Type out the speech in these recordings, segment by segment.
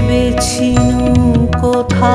ভেবেছি কোথা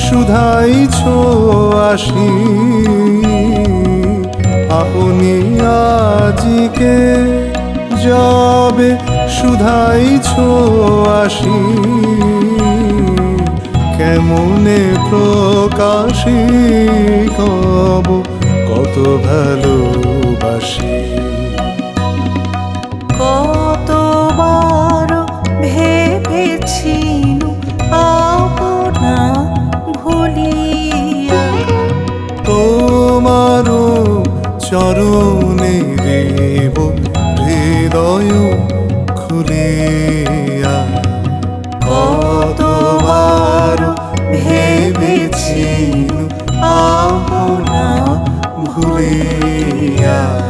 যাবে সুধাইছ আসি। আপনি আজিকে যাবে সুধাইছ আসি। কেমনে প্রকাশী কব কত ভালোবাসি। চরণে দেব হৃদয় খুলে। কতবার ভেবেছি আপনা ভুলে আয়।